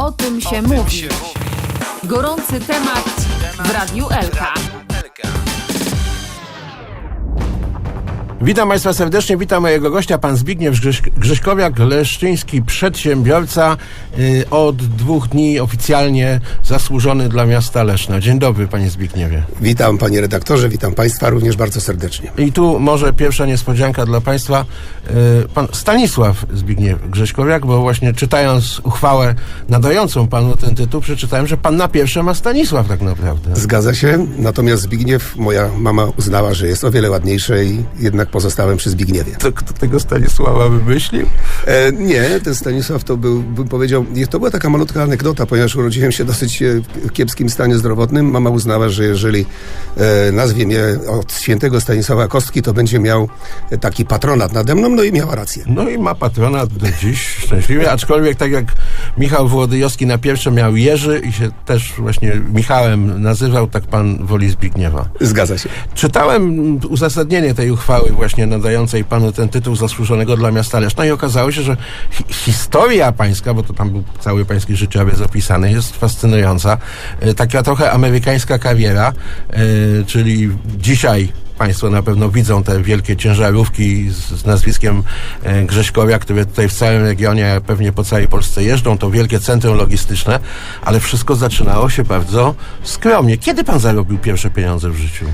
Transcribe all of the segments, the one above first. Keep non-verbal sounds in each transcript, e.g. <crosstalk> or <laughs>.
O tym się mówi. Gorący temat w Radiu Elka. Witam Państwa serdecznie, witam mojego gościa, pan Zbigniew Grzyś, Grzyszkowiak, leszczyński przedsiębiorca, y, od dwóch dni oficjalnie zasłużony dla miasta Leszna. Dzień dobry, panie Zbigniewie. Witam panie redaktorze, witam państwa również bardzo serdecznie. I tu może pierwsza niespodzianka dla państwa. Y, Pan Stanisław Zbigniew Grześkowiak, bo właśnie czytając uchwałę nadającą panu ten tytuł, przeczytałem, że pan na pierwsze ma Stanisław tak naprawdę. Zgadza się, natomiast Zbigniew, moja mama uznała, że jest o wiele ładniejsze i jednak pozostałem przy Zbigniewie. To kto tego Stanisława wymyślił? E, nie, ten Stanisław to był, bym powiedział, to była taka malutka anegdota, ponieważ urodziłem się dosyć e, w kiepskim stanie zdrowotnym. Mama uznała, że jeżeli e, nazwie mnie od świętego Stanisława Kostki, to będzie miał e, taki patronat nade mną, no i miała rację. No i ma patronat do dziś <laughs> szczęśliwie, aczkolwiek tak jak Michał Włodyjowski na pierwsze miał Jerzy i się też właśnie Michałem nazywał, tak pan woli Zbigniewa. Zgadza się. Czytałem uzasadnienie tej uchwały właśnie nadającej panu ten tytuł zasłużonego dla miasta Leszna i okazało się, że hi historia pańska, bo to tam był cały pański życiowiec opisany, jest fascynująca. E, Taka trochę amerykańska kawiera, e, czyli dzisiaj Państwo na pewno widzą te wielkie ciężarówki z, z nazwiskiem e, Grześkowia, które tutaj w całym regionie, pewnie po całej Polsce jeżdżą. To wielkie centrum logistyczne, ale wszystko zaczynało się bardzo skromnie. Kiedy pan zarobił pierwsze pieniądze w życiu?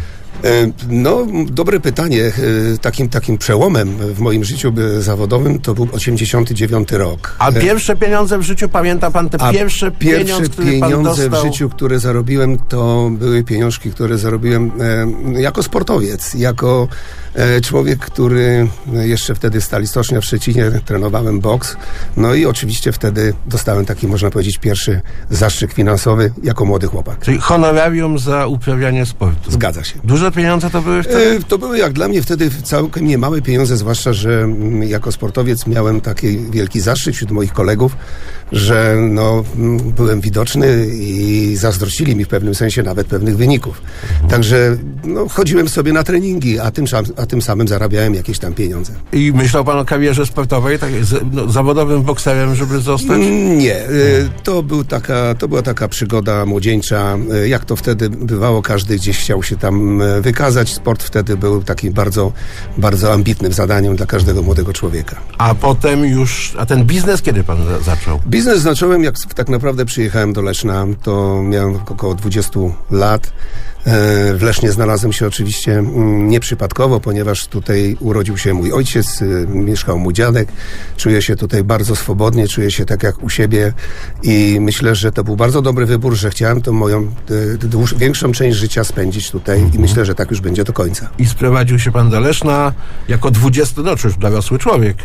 E, No, dobre pytanie. E, Takim, takim przełomem w moim życiu zawodowym to był 89 rok. A E, pierwsze pieniądze w życiu, pamięta pan te pierwsze, pierwsze pieniądze, pan pieniądze w życiu, które zarobiłem, to były pieniążki, które zarobiłem jako sportowiec, jako człowiek, który jeszcze wtedy Stali Stocznia w Szczecinie trenowałem boks. No i oczywiście wtedy dostałem taki, można powiedzieć, pierwszy zastrzyk finansowy jako młody chłopak. Czyli honorarium za uprawianie sportu. Zgadza się. Duże pieniądze to były wtedy? To były jak dla mnie wtedy całkiem niemałe pieniądze, zwłaszcza, że mm, jako sportowiec miałem taki wielki zaszczyt wśród moich kolegów, że no, byłem widoczny i zazdrościli mi w pewnym sensie nawet pewnych wyników. Także no, chodziłem sobie na treningi, a tym, a tym samym zarabiałem jakieś tam pieniądze. I myślał pan o karierze sportowej, tak, z, no, zawodowym bokserem, żeby zostać? Mm, Nie, e, to, był taka, to była taka przygoda młodzieńcza. E, Jak to wtedy bywało, każdy gdzieś chciał się tam e, wykazać. Sport wtedy był takim bardzo, bardzo ambitnym zadaniem dla każdego młodego człowieka. A potem już, a ten biznes kiedy pan za, zaczął? Biznes zacząłem, jak tak naprawdę przyjechałem do Leszna, to miałem około 20 lat. E, W Lesznie znalazłem się oczywiście mm, nieprzypadkowo, ponieważ tutaj urodził się mój ojciec, y, mieszkał mój dziadek. Czuję się tutaj bardzo swobodnie, czuję się tak jak u siebie i myślę, że to był bardzo dobry wybór, że chciałem tą moją y, dłuż, większą część życia spędzić tutaj i myślę, że tak już będzie do końca. I sprowadził się pan do Leszna jako 20, no czy już dorosły człowiek.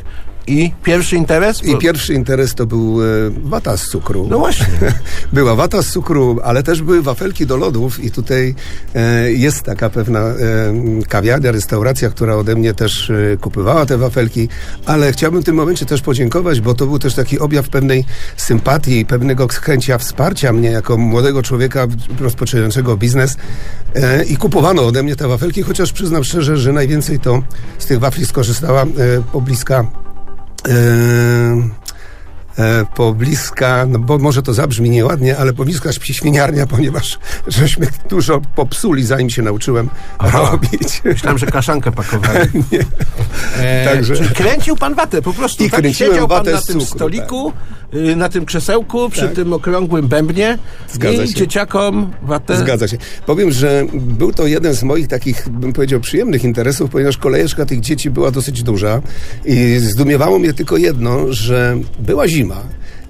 I pierwszy interes? I pierwszy interes to był e, wata z cukru. No właśnie. <laughs> Była wata z cukru, ale też były wafelki do lodów i tutaj e, jest taka pewna e, kawiarnia, restauracja, która ode mnie też e, kupywała te wafelki, ale chciałbym w tym momencie też podziękować, bo to był też taki objaw pewnej sympatii i pewnego chęcia wsparcia mnie jako młodego człowieka rozpoczynającego biznes e, i kupowano ode mnie te wafelki, chociaż przyznam szczerze, że najwięcej to z tych wafli skorzystała e, pobliska pobliska, no bo może to zabrzmi nieładnie, ale pobliska świniarnia, ponieważ żeśmy dużo popsuli, zanim się nauczyłem Aha. robić. Myślałem, że kaszankę pakowali. <laughs> Nie. E, Także- Czyli kręcił pan watę po prostu. I tak kręciłem siedział pan watę na tym cukru, stoliku, y, na tym krzesełku, przy Tak. tym okrągłym bębnie Zgadza i się. dzieciakom watę. Zgadza się. Powiem, że był to jeden z moich takich, bym powiedział, przyjemnych interesów, ponieważ kolejeczka tych dzieci była dosyć duża i zdumiewało mnie tylko jedno, że była zima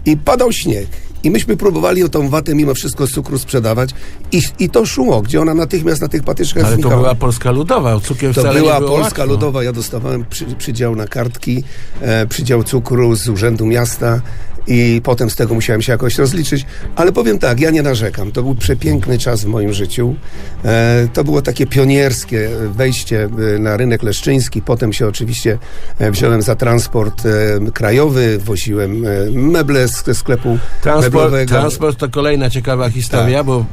i padał śnieg. I myśmy próbowali o tą watę mimo wszystko z cukru sprzedawać i, i to szło, gdzie ona natychmiast na tych patyczkach Ale to znikała. była Polska Ludowa, cukier To wcale była nie było Polska łatwo. Ludowa. Ja dostawałem przy, przydział na kartki, e, przydział cukru z Urzędu Miasta i potem z tego musiałem się jakoś rozliczyć. Ale powiem tak, ja nie narzekam. To był przepiękny czas w moim życiu. E, to było takie pionierskie wejście e, na rynek leszczyński. Potem się oczywiście e, wziąłem za transport e, krajowy, woziłem e, meble z ze sklepu Transport, meblowego. transport to kolejna ciekawa historia, Tak. bo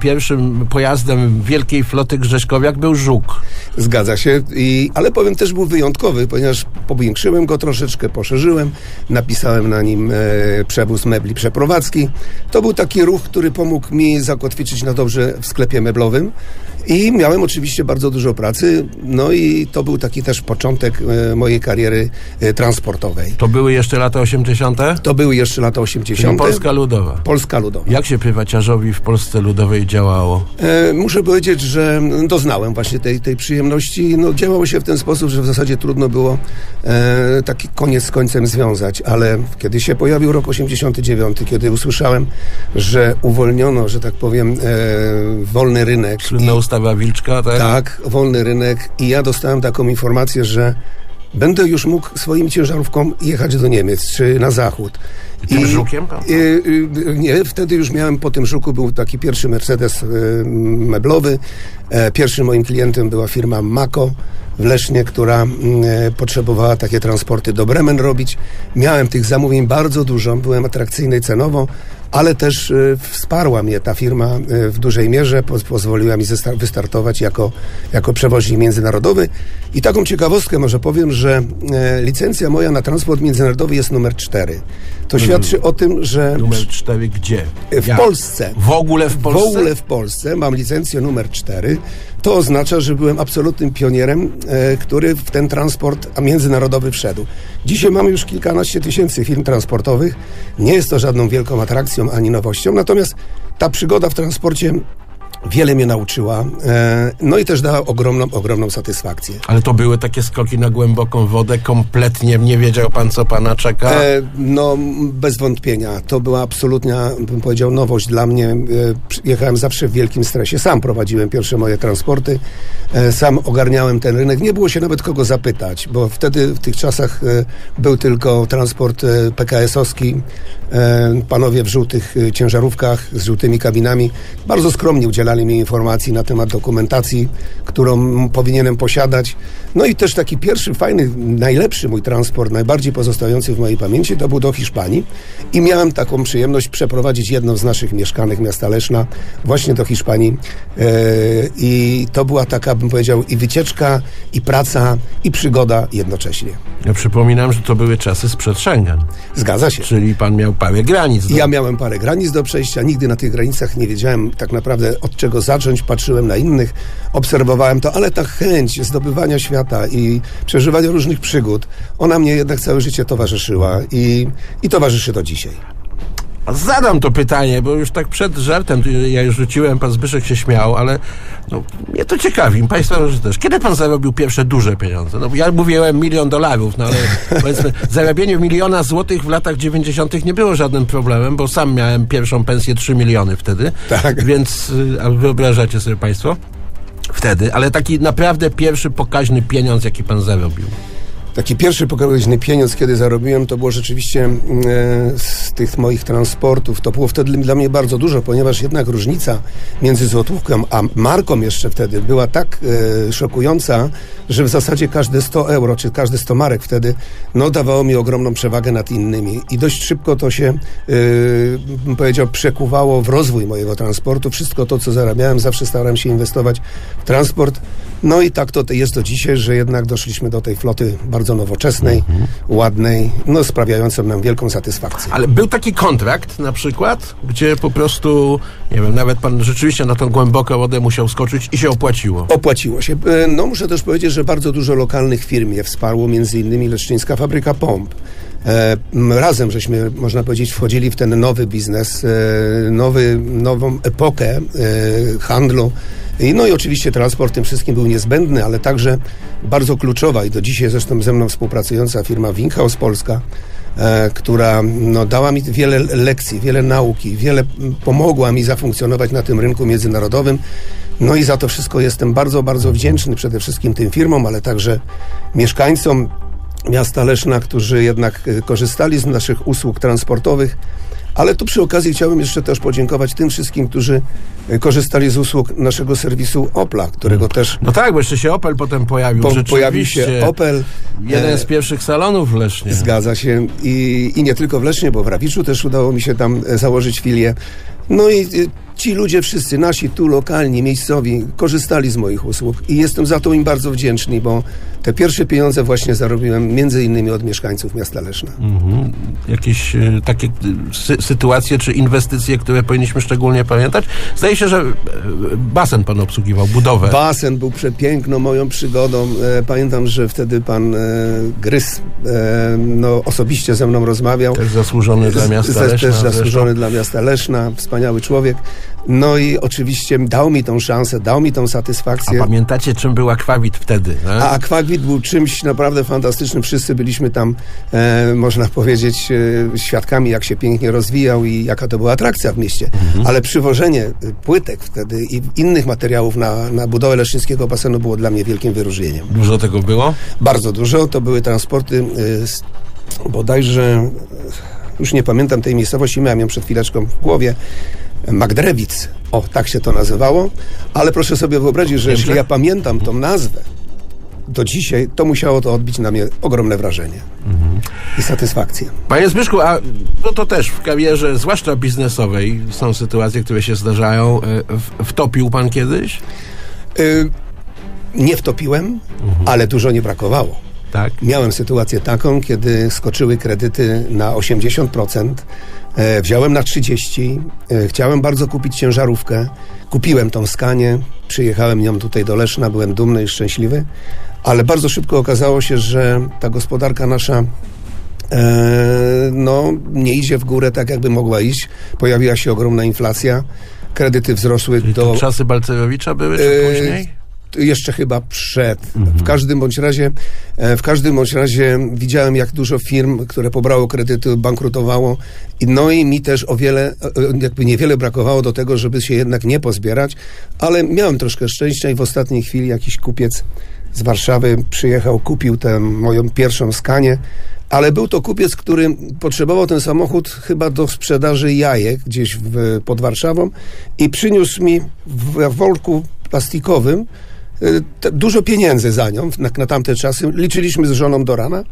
pierwszym pojazdem wielkiej floty Grześkowiak był żuk. Zgadza się, I, ale powiem też był wyjątkowy, ponieważ powiększyłem go troszeczkę, poszerzyłem, napisałem na nim e, przewóz mebli przeprowadzki. To był taki ruch, który pomógł mi zakotwiczyć na dobrze w sklepie meblowym i miałem oczywiście bardzo dużo pracy, no i to był taki też początek e, mojej kariery e, transportowej. To były jeszcze lata 80. To były jeszcze lata Czyli 80. Polska Ludowa. Polska Ludowa. Jak się prywaciarzowi w Polsce Ludowej działało? E, muszę powiedzieć, że doznałem właśnie tej, tej przyjemności. No, działało się w ten sposób, że w zasadzie trudno było e, taki koniec z końcem związać, ale kiedy się pojawił rok 89, kiedy usłyszałem, że uwolniono, że tak powiem, e, wolny rynek. Słynna i- ustawa Wilczka, tak? tak, wolny rynek i ja dostałem taką informację, że będę już mógł swoim ciężarówką jechać do Niemiec czy na zachód. Tym żukiem pan? Y, y, nie, wtedy już miałem, po tym żuku był taki pierwszy Mercedes y, meblowy. E, pierwszym moim klientem była firma Mako w Lesznie, która mm, e, potrzebowała takie transporty do Bremen robić. Miałem tych zamówień bardzo dużo, byłem atrakcyjny cenowo, ale też y, wsparła mnie ta firma y, w dużej mierze, poz, pozwoliła mi wystartować jako, jako przewoźnik międzynarodowy. I taką ciekawostkę może powiem, że e, licencja moja na transport międzynarodowy jest numer 4. To świadczy o tym, że Numer 4 gdzie? w Jak? Polsce. W ogóle w Polsce? W ogóle w Polsce mam licencję numer 4. To oznacza, że byłem absolutnym pionierem, e, który w ten transport międzynarodowy wszedł. Dzisiaj mamy już kilkanaście tysięcy firm transportowych. Nie jest to żadną wielką atrakcją ani nowością, natomiast ta przygoda w transporcie wiele mnie nauczyła, e, no i też dała ogromną, ogromną satysfakcję. Ale to były takie skoki na głęboką wodę, kompletnie nie wiedział pan, co pana czeka. E, no, bez wątpienia. To była absolutna, bym powiedział, nowość dla mnie. E, jechałem zawsze w wielkim stresie. Sam prowadziłem pierwsze moje transporty. Sam ogarniałem ten rynek. Nie było się nawet kogo zapytać, bo wtedy w tych czasach był tylko transport PKS-owski. Panowie w żółtych ciężarówkach z żółtymi kabinami bardzo skromnie udzielali mi informacji na temat dokumentacji, którą powinienem posiadać. No i też taki pierwszy, fajny, najlepszy mój transport, najbardziej pozostający w mojej pamięci, to był do Hiszpanii. I miałem taką przyjemność przeprowadzić jedną z naszych mieszkanek miasta Leszna właśnie do Hiszpanii. E, I to była taka, bym powiedział, i wycieczka, i praca, i przygoda jednocześnie. Ja przypominam, że to były czasy sprzed Schengen. Zgadza się. Czyli pan miał parę granic. Do... Ja miałem parę granic do przejścia, nigdy na tych granicach nie wiedziałem tak naprawdę od czego zacząć, patrzyłem na innych, obserwowałem to, ale ta chęć zdobywania świata i przeżywania różnych przygód, ona mnie jednak całe życie towarzyszyła i, i towarzyszy do dzisiaj. Zadam to pytanie, bo już tak przed żartem ja już rzuciłem, pan Zbyszek się śmiał, ale no, mnie to ciekawi, państwa może też. Kiedy pan zarobił pierwsze duże pieniądze? No, ja mówiłem milion dolarów, no ale <laughs> powiedzmy, zarabianie miliona złotych w latach 90. nie było żadnym problemem, bo sam miałem pierwszą pensję 3 miliony wtedy. Tak. Więc y, wyobrażacie sobie państwo? Wtedy, ale taki naprawdę pierwszy pokaźny pieniądz, jaki pan zarobił. Taki pierwszy pokaźny pieniądz, kiedy zarobiłem, to było rzeczywiście mm, e, z tych moich transportów. To było wtedy dla mnie bardzo dużo, ponieważ jednak różnica między złotówką a marką jeszcze wtedy była tak e, szokująca, że w zasadzie każde 100 euro, czy każde 100 marek wtedy, no dawało mi ogromną przewagę nad innymi. I dość szybko to się, bym powiedział, przekuwało w rozwój mojego transportu. Wszystko to, co zarabiałem, zawsze starałem się inwestować w transport. No i tak to jest do dzisiaj, że jednak doszliśmy do tej floty bardzo nowoczesnej, ładnej, no sprawiającej nam wielką satysfakcję. Ale był taki kontrakt na przykład, gdzie po prostu, nie wiem, nawet pan rzeczywiście na tą głęboką wodę musiał skoczyć i się opłaciło. Opłaciło się. E, No muszę też powiedzieć, że bardzo dużo lokalnych firm je wsparło, między innymi Leszczyńska Fabryka Pomp. E, Razem żeśmy, można powiedzieć, wchodzili w ten nowy biznes, e, nowy, nową epokę e, handlu. No i oczywiście transport tym wszystkim był niezbędny, ale także bardzo kluczowa i do dzisiaj zresztą ze mną współpracująca firma Winkhaus Polska, która no, dała mi wiele lekcji, wiele nauki, wiele pomogła mi zafunkcjonować na tym rynku międzynarodowym. No i za to wszystko jestem bardzo, bardzo wdzięczny przede wszystkim tym firmom, ale także mieszkańcom miasta Leszna, którzy jednak e, korzystali z naszych usług transportowych. Ale tu przy okazji chciałbym jeszcze też podziękować tym wszystkim, którzy e, korzystali z usług naszego serwisu Opla, którego też No tak, bo jeszcze się Opel potem pojawił. po, pojawił się Opel. Jeden E, z pierwszych salonów w Lesznie. Zgadza się. I, I nie tylko w Lesznie, bo w Rawiczu też udało mi się tam e, założyć filię. No i ci ludzie wszyscy, nasi tu lokalni, miejscowi, korzystali z moich usług i jestem za to im bardzo wdzięczny, bo te pierwsze pieniądze właśnie zarobiłem między innymi od mieszkańców miasta Leszna. Mhm. Jakieś e, takie e, sy sytuacje czy inwestycje, które powinniśmy szczególnie pamiętać? Zdaje się, że e, basen pan obsługiwał, budowę. Basen był przepiękną moją przygodą. E, Pamiętam, że wtedy pan e, Grys e, no, osobiście ze mną rozmawiał. Też zasłużony dla miasta Leszna. Też zasłużony zresztą. dla miasta Leszna, wspaniały człowiek. No i oczywiście dał mi tą szansę, dał mi tą A satysfakcję. pamiętacie, czym był akwawit wtedy? A akwagwit był czymś naprawdę fantastycznym. Wszyscy byliśmy tam, e, można powiedzieć, e, świadkami, jak się pięknie rozwijał i jaka to była atrakcja w mieście. Ale przywożenie e, płytek wtedy i innych materiałów na, na budowę leszczyńskiego basenu było dla mnie wielkim wyróżnieniem. Dużo tego było? Bardzo dużo. To były transporty e, bodajże, już nie pamiętam tej miejscowości, miałem ją przed chwileczką w głowie, Magdrewic. O, tak się to nazywało. Ale proszę sobie wyobrazić, że jeśli ja pamiętam tą nazwę, do dzisiaj, to musiało to odbić na mnie ogromne wrażenie i satysfakcję. Panie Zbyszku, a no to też w karierze, zwłaszcza biznesowej, są sytuacje, które się zdarzają. E, Wtopił pan kiedyś? Y, nie wtopiłem, ale dużo nie brakowało. Tak. Miałem sytuację taką, kiedy skoczyły kredyty na 80%, e, wziąłem na 30%, e, chciałem bardzo kupić ciężarówkę, kupiłem tą skanię, przyjechałem nią tutaj do Leszna, byłem dumny i szczęśliwy, ale bardzo szybko okazało się, że ta gospodarka nasza e, no, nie idzie w górę tak, jakby mogła iść. Pojawiła się ogromna inflacja, kredyty wzrosły I do... czasy Balcerowicza były, czy E, później? Jeszcze chyba przed. W każdym bądź razie, e, w każdym bądź razie widziałem, jak dużo firm, które pobrało kredyty, bankrutowało. I no i mi też o wiele, e, jakby niewiele brakowało do tego, żeby się jednak nie pozbierać, ale miałem troszkę szczęścia i w ostatniej chwili jakiś kupiec z Warszawy przyjechał, kupił tę moją pierwszą skanię. Ale był to kupiec, który potrzebował ten samochód chyba do sprzedaży jajek gdzieś w, pod Warszawą i przyniósł mi w worku plastikowym dużo pieniędzy za nią na, na tamte czasy. Liczyliśmy z żoną do rana.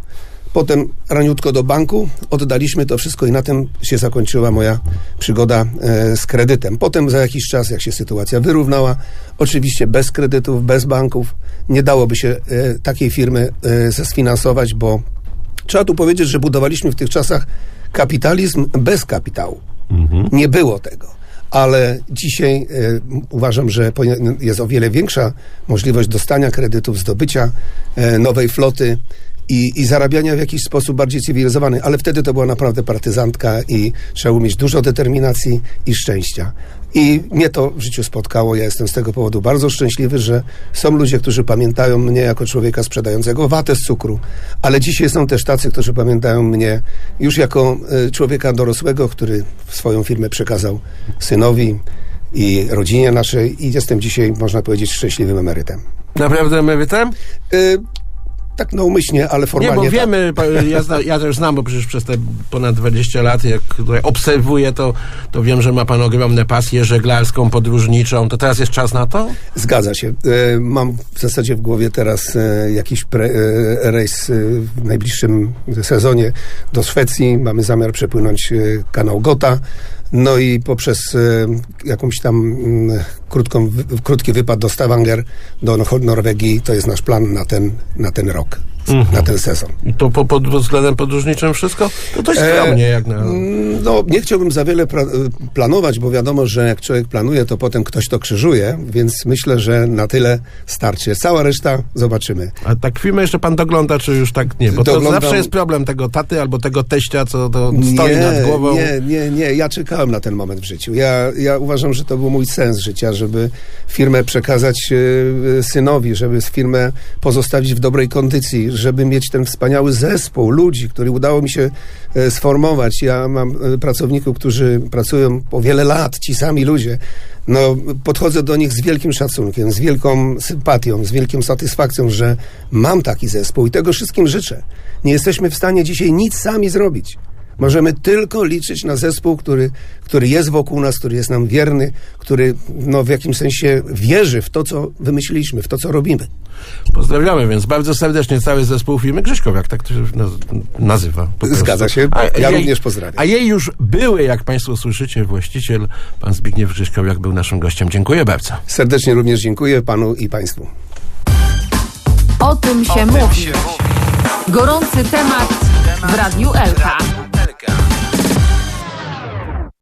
Potem raniutko do banku, oddaliśmy to wszystko i na tym się zakończyła moja przygoda e, z kredytem. Potem za jakiś czas, jak się sytuacja wyrównała, oczywiście bez kredytów, bez banków, nie dałoby się e, takiej firmy e, sfinansować, bo trzeba tu powiedzieć, że budowaliśmy w tych czasach kapitalizm bez kapitału. Nie było tego. Ale dzisiaj e, uważam, że jest o wiele większa możliwość dostania kredytów, zdobycia e, nowej floty i, i zarabiania w jakiś sposób bardziej cywilizowany. Ale wtedy to była naprawdę partyzantka i trzeba było mieć dużo determinacji i szczęścia. I mnie to w życiu spotkało. Ja jestem z tego powodu bardzo szczęśliwy, że są ludzie, którzy pamiętają mnie jako człowieka sprzedającego watę z cukru, ale dzisiaj są też tacy, którzy pamiętają mnie już jako e, człowieka dorosłego, który swoją firmę przekazał synowi i rodzinie naszej i jestem dzisiaj, można powiedzieć, szczęśliwym emerytem. Naprawdę emerytem? E, tak naumyślnie, ale Nie, formalnie bo tak. wiemy, pa- ja, zna, ja też znam, bo przecież przez te ponad 20 lat, jak tutaj obserwuję, to, to wiem, że ma pan ogromne pasję żeglarską, podróżniczą. To teraz jest czas na to? Zgadza się. E, Mam w zasadzie w głowie teraz e, jakiś pre, e, rejs w najbliższym sezonie do Szwecji. Mamy zamiar przepłynąć kanał Gota. No i poprzez e, jakąś tam mm, krótką, krótki wypad do Stavanger, do Nor- Norwegii, to jest nasz plan na ten, na ten rok, na ten sezon. I to po, pod względem podróżniczym wszystko? To dość E, skromnie, jak na... Mm, No, nie chciałbym za wiele y, planować, bo wiadomo, że jak człowiek planuje, to potem ktoś to krzyżuje, więc myślę, że na tyle starczy. Cała reszta zobaczymy. A tak filmy jeszcze pan dogląda, czy już tak nie? Bo to Doglądam- zawsze jest problem tego taty albo tego teścia, co to stoi nad głową. Nie, nie, nie. Ja czekałem na ten moment w życiu. Ja, ja uważam, że to był mój sens życia, żeby firmę przekazać e, synowi, żeby firmę pozostawić w dobrej kondycji, żeby mieć ten wspaniały zespół ludzi, który udało mi się e, sformować. Ja mam e, pracowników, którzy pracują po wiele lat, ci sami ludzie. No, podchodzę do nich z wielkim szacunkiem, z wielką sympatią, z wielką satysfakcją, że mam taki zespół i tego wszystkim życzę. Nie jesteśmy w stanie dzisiaj nic sami zrobić. Możemy tylko liczyć na zespół, który, który jest wokół nas, który jest nam wierny, który no, w jakimś sensie wierzy w to, co wymyśliliśmy, w to, co robimy. Pozdrawiamy więc bardzo serdecznie cały zespół firmy Grześkowiak, tak to się naz- nazywa. Zgadza się. Ja również pozdrawiam. A jej już były, jak Państwo słyszycie, właściciel, pan Zbigniew Grześkowiak był naszym gościem. Dziękuję bardzo. Serdecznie również dziękuję panu i państwu. O tym się mówi. Gorący temat w Radiu Elka.